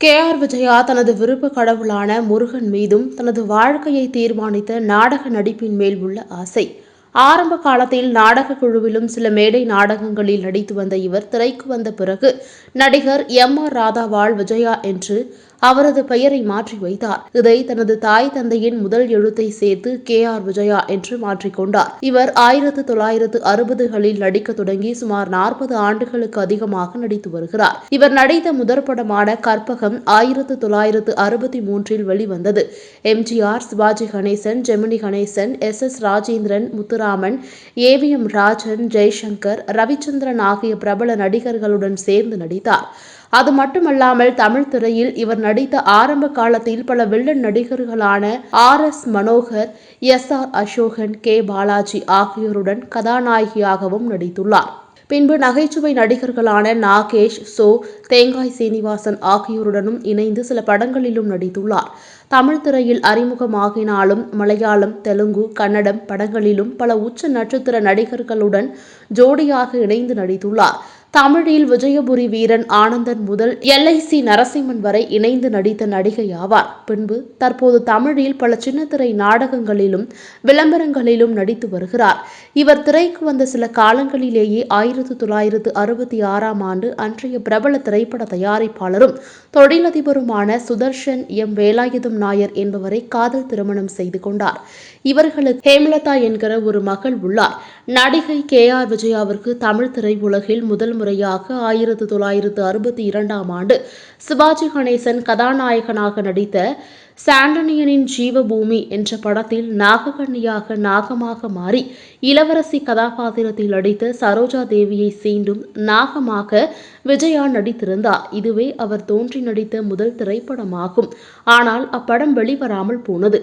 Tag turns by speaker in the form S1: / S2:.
S1: K R Vijaya தனது விருப்ப கடவுளான முருகன் மீதும் தனது வாழ்க்கையை தீர்மானித்த நாடக நடிப்பின் மேல் உள்ள ஆசை. ஆரம்ப காலத்தில் நாடக குழுவிலும் சில மேடை நாடகங்களில் நடித்து வந்த இவர் திரைக்கு வந்த பிறகு நடிகர் எம் ஆர் ராதாவால் விஜயா என்று அவரது பெயரை மாற்றி வைத்தார். இதை தனது தாய் தந்தையின் முதல் எழுத்தை சேர்த்து கே ஆர் விஜயா என்று மாற்றிக்கொண்டார் இவர் ஆயிரத்து தொள்ளாயிரத்து அறுபதுகளில் நடிக்க தொடங்கி சுமார் நாற்பது ஆண்டுகளுக்கு அதிகமாக நடித்து வருகிறார். இவர் நடித்த முதற் படமான கற்பகம் ஆயிரத்து தொள்ளாயிரத்து அறுபத்தி மூன்றில் வெளிவந்தது. எம்ஜிஆர் சிவாஜி கணேசன் ஜெமினி கணேசன் எஸ். எஸ். ராஜேந்திரன் முத்துராமன் ஏவிஎம் ராஜன் ஜெய்சங்கர் ரவிச்சந்திரன் ஆகிய பிரபல நடிகர்களுடன் சேர்ந்து நடித்தார். அது மட்டுமல்லாமல் தமிழ் திரையில் இவர் நடித்த ஆரம்ப காலத்தில் பல villain நடிகர்களான R S Manohar S R Asokan K Balaji ஆகியோருடன் கதாநாயகியாகவும் நடித்துள்ளார். பின்பு நகைச்சுவை நடிகர்களான நாகேஷ் சோ தேங்காய் சீனிவாசன் ஆகியோருடனும் இணைந்து சில படங்களிலும் நடித்துள்ளார். தமிழ் திரையில் அறிமுகமாகினாலும் மலையாளம் தெலுங்கு கன்னடம் படங்களிலும் பல உச்ச நட்சத்திர நடிகர்களுடன் ஜோடியாக இணைந்து நடித்துள்ளார். தமிழில் விஜயபுரி வீரன் ஆனந்தன் முதல் எல்ஐசி நரசிம்மன் வரை இணைந்து நடித்த நடிகை ஆவார். பின்பு தற்போது தமிழில் பல சின்னத்திரை நாடகங்களிலும் விளம்பரங்களிலும் நடித்து வருகிறார். இவர் திரைக்கு வந்த சில காலங்களிலேயே ஆயிரத்தி தொள்ளாயிரத்து அறுபத்தி ஆறாம் ஆண்டு அன்றைய பிரபல திரைப்பட தயாரிப்பாளரும் தொழிலதிபருமான சுதர்ஷன் எம். வேலாயுதம் நாயர் என்பவரை காதல் திருமணம் செய்து கொண்டார். இவர்களுக்கு ஹேமலதா என்கிற ஒரு மகள் உள்ளார். நடிகை கே. ஆர். விஜயாவிற்கு தமிழ் திரையுலகில் முதல் முறையாக ஆயிரத்து தொள்ளாயிரத்து அறுபத்தி இரண்டாம் ஆண்டு சிவாஜி கணேசன் கதாநாயகனாக நடித்த சாண்டனியனின் ஜீவபூமி என்ற படத்தில் நாகக்கண்ணியாக நாகமாக மாறி இளவரசி கதாபாத்திரத்தில் நடித்த சரோஜா தேவியை சீண்டும் நாகமாக விஜயா நடித்திருந்தார். இதுவே அவர் தோன்றி நடித்த முதல் திரைப்படமாகும். ஆனால் அப்படம் வெளிவராமல் போனது.